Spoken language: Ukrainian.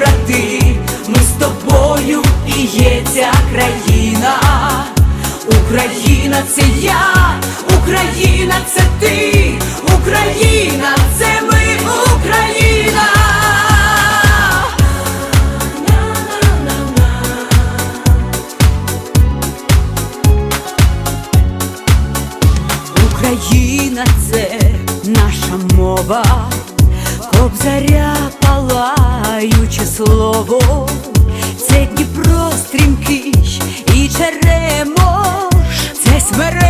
Брати, ми з тобою і є ця країна. Україна це я, Україна це ти, Україна це ми, Україна. Україна це наша мова, кобзаря палаюче слово, це Дніпро стрімкий і черемо, це смереки